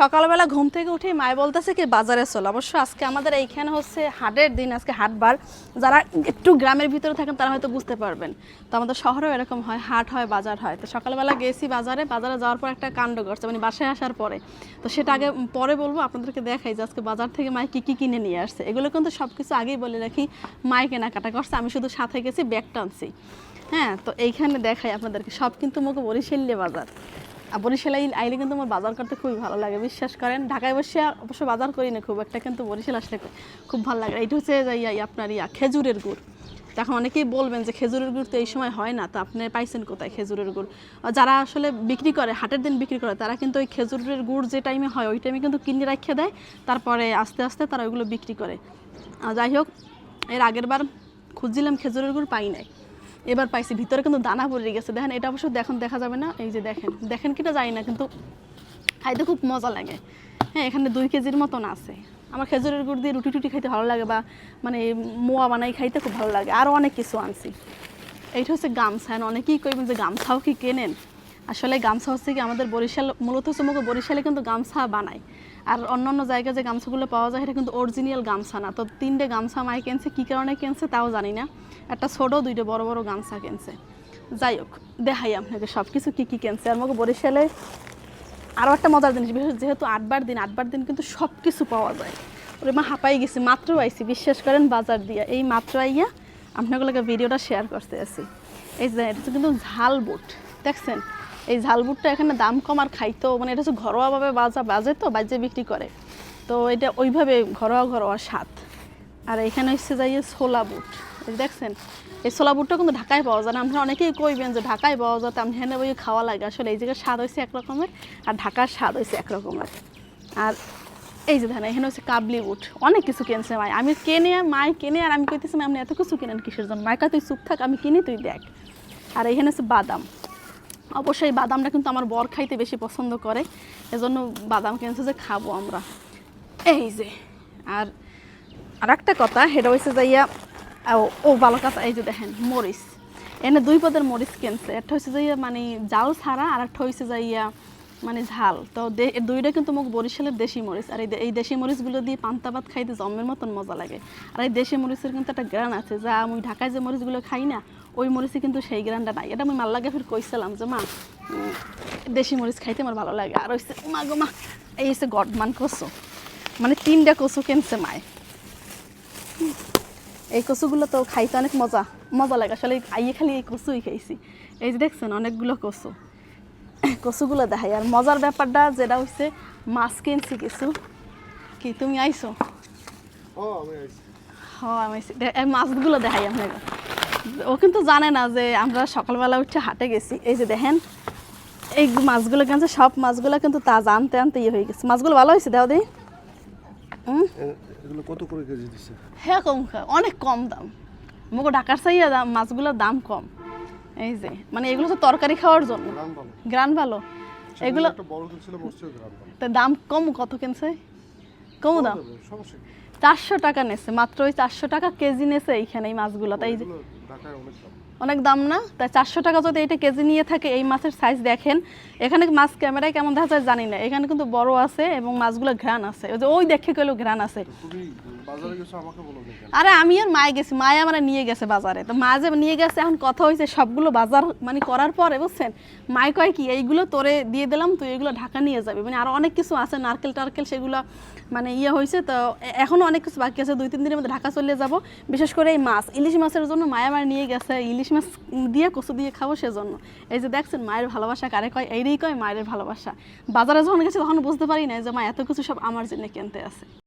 সকালবেলা ঘুম থেকে উঠে মায় বলতেছে কি, বাজারে চলো। অবশ্য আজকে আমাদের এইখানে হচ্ছে হাটের দিন, আজকে হাটবার যারা একটু গ্রামের ভিতরে থাকেন, তারা হয়তো বুঝতে পারবেন। তো আমাদের শহরেও এরকম হয়, হাট হয়, বাজার হয়। তো সকালবেলা গেছি বাজারে বাজারে যাওয়ার পর একটা কাণ্ড করছে মানে বাসায় আসার পরে। তো সেটা আগে পরে বলব, আপনাদেরকে দেখাই যে আজকে বাজার থেকে মায় কী কী কিনে নিয়ে আসছে। এগুলো কিন্তু সব কিছু আগেই বলে রাখি, মায় কেনাকাটা করছে। আমি শুধু সাথে গেছি ব্যাগ টানছি হ্যাঁ তো এইখানে দেখাই আপনাদেরকে। সব কিন্তু মুখে বরিশাল্য বাজার। বরিশালে আইলে কিন্তু আমার বাজার করতে খুবই ভালো লাগে, বিশ্বাস করেন। ঢাকায় বসে অবশ্য বাজার করি না খুব, একটা কিন্তু বরিশাল আসলে খুব ভালো লাগে। এইটা হচ্ছে আপনার ইয়া, খেজুরের গুড়। এখন অনেকেই বলবেন যে খেজুরের গুড় তো এই সময় হয় না, তো আপনি পাইছেন কোথায় খেজুরের গুড়? যারা আসলে বিক্রি করে, হাটের দিন বিক্রি করে, তারা কিন্তু ওই খেজুরের গুড় যে টাইমে হয়, ওই টাইমে কিন্তু কিনে রাখে দেয়, তারপরে আস্তে আস্তে তারা ওইগুলো বিক্রি করে। যাই হোক, এর আগের বার খুঁজছিলাম খেজুরের গুড় পাই নাই। এবার পাইছি, ভিতরে কিন্তু দানা পড়ে গেছে। দেখেন, এটা অবশ্য দেখুন, দেখা যাবে না? এই যে দেখেন দেখেন কিনা জানি না, কিন্তু খাইতে খুব মজা লাগে। হ্যাঁ এখানে দুই কেজির মতন আছে। আমার খেজুরের গুড় দিয়ে রুটি টুটি খাইতে ভালো লাগে বা মানে মোয়া বানাই খাইতে খুব ভালো লাগে। আরও অনেক কিছু আনছি। এইটা হচ্ছে গামছা। অনেকেই কইবেন যে গামছাও কি কেনেন? আসলে গামছা হচ্ছে কি আমাদের বরিশাল, মূলত মুখে বরিশালে কিন্তু গামছা বানায়। আর অন্য অন্য জায়গায় যে গামছাগুলো পাওয়া যায়, এটা কিন্তু অরিজিনাল গামছা না। তো তিনটে গামছা মাই কিনছে, কী কারণে কিনছে তাও জানি না। একটা ছোটো, দুইটা বড় বড় গামছা কিনছে। যাই হোক, দেখাই আপনাকে সব কিছু কী কী কিনছে। আর মুখে বরিশালে আরও একটা মজার জিনিস, বিশেষ যেহেতু আটবার দিন আটবার দিন কিন্তু সব কিছু পাওয়া যায়। ওরে মা, হাঁপাই গেছি, মাত্র আইছি, বিশ্বাস করেন বাজার দিয়া। এই মাত্র আইয়া আপনাগুলোকে ভিডিওটা শেয়ার করতে আছি। এই যে, এটা কিন্তু ঝাল বুট। দেখছেন? এই ঝাল বুটটা এখানে দাম কম আর খাইতো মানে এটা হচ্ছে ঘরোয়াভাবে বাজা বাজে তো বাজে বিক্রি করে। তো এটা ওইভাবে ঘরোয়া ঘরোয়া স্বাদ। আর এখানে হচ্ছে যাই ছোলা বুট। দেখছেন? এই ছোলা বুটটা কিন্তু ঢাকায় পাওয়া যায় না। আমরা অনেকেই কইবেন যে ঢাকায় পাওয়া যায় তো আমি হেনে বই খাওয়া লাগে। আসলে এই জায়গায় স্বাদ হয়েছে একরকমের আর ঢাকার স্বাদ হয়েছে একরকমের আর এই যে দেখেন এখানে হচ্ছে কাবলি বুট। অনেক কিছু কিনছে মাই। আমি কেনে মাই কেনে আর আমি কইতেছি "মা, আপনি এত কিছু কিনেন কিসের জন্য? মাইকা তুই চুপ থাক আমি কিনি তুই দেখ। আর এখানে হচ্ছে বাদাম। অবশ্যই বাদামটা কিন্তু আমার বর খাইতে বেশি পছন্দ করে। এজন্য বাদাম কিনছে যে খাব আমরা। এই যে আর আর একটা কথা সেটা হয়েছে যাইয়া ও, ভালো কথা এই যে দেখেন মরিচ। এনে দুই পদের মরিচ কিনছে। একটা হয়েছে যাইয়া মানে জাল ছাড়া আর একটা হয়েছে যাইয়া মানে ঝাল। তো দুইটা কিন্তু মোক বরিশালের দেশি মরিচ। আর এই দেশি মরিচগুলো দিয়ে পান্তা ভাত খাইতে জমের মতন মজা লাগে। আর এই দেশি মরিচের কিন্তু একটা গ্রান আছে, যা আমি ঢাকায় যে মরিচগুলো খাই না, ওই মরিচে কিন্তু সেই গ্রানটা নাই। এটা আমি মাল্লাগে ফির কইছিলাম যে, মা দেশি মরিচ খাইতে আমার ভালো লাগে। আর হচ্ছে মা গো, মা, এই হচ্ছে গডমান কচু। মানে তিনটা কচু কিনছে মায়? এই কচুগুলো তো খাইতে অনেক মজা মজা লাগে। আসলে আইয়ে খালি এই কচুই খাইছি। এই যে দেখছেন, অনেকগুলো কচু। কচুগুলো দেখাই। আর মজার ব্যাপারটা যেটা হচ্ছে মাছ কিনছি কিছু। কি তুমি আইছো? ও আমি আইছি। হ আমি আইছি। দে- এই মাছগুলো দেখাই আপনাকে। ও কিন্তু জানে না যে আমরা সকালবেলা উঠে হাটে গেছি। এই যে দেখেন এই মাছগুলো কিনছে সব মাছগুলো কিন্তু তাজা আনতে আনতে ইয়ে হয়ে গেছে। মাছগুলো ভালো হয়েছে দাও কত করে কেজি দিচ্ছে হ্যাঁ কম খা অনেক কম দাম। মুখো ঢাকার চাইয়া দাম মাছগুলোর দাম কম। এই যে মানে এগুলো তো তরকারি খাওয়ার জন্য। গ্রান ভালো। এগুলো তা দাম কম কত কিনছে? কম দাম? চারশো টাকা নেছে মাত্র ওই চারশো টাকা কেজি নেছে এইখানে এই মাছগুলো। তাই যে অনেক দাম। অনেক দাম না? তাই চারশো টাকা যদি এটা কেজি নিয়ে থাকে এই মাছের সাইজ দেখেন। এখানে মাছ ক্যামেরায় কেমন দেখা যায় জানি না। এখানে কিন্তু বড় আছে এবং মাছগুলো ঘ্রাণ আছে। ওই যে ওই দেখে গেলেও ঘ্রাণ আছে। আরে আমি আর মায়ে গেছি, মায়ে আমার নিয়ে গেছে বাজারে। তো মা যে নিয়ে গেছে, এখন কথা হয়েছে সবগুলো বাজার মানে করার পরে, বুঝছেন? মায় কয় কি, এইগুলো তোরে দিয়ে দিলাম, তুই এগুলো ঢাকা নিয়ে যাবি। মানে আরও অনেক কিছু আছে, নারকেল টারকেল সেগুলো মানে ইয়ে হয়েছে। তো এখনও অনেক কিছু বাকি আছে, দুই, তিন দিনের মধ্যে ঢাকা চলে যাব। বিশেষ করে এই মাছ, ইলিশ মাছের জন্য মায়া আমার নিয়ে গেছে। ইলিশ মাছ দিয়ে কচু দিয়ে খাব সেজন্য। এই যে দেখছেন, মায়ের ভালোবাসা কারে কয়? এইটাই কয় মায়ের ভালোবাসা। বাজারে যখন গেছে, তখন বুঝতে পারি না যে মা এত কিছু সব আমার জন্য কিনতে আছে।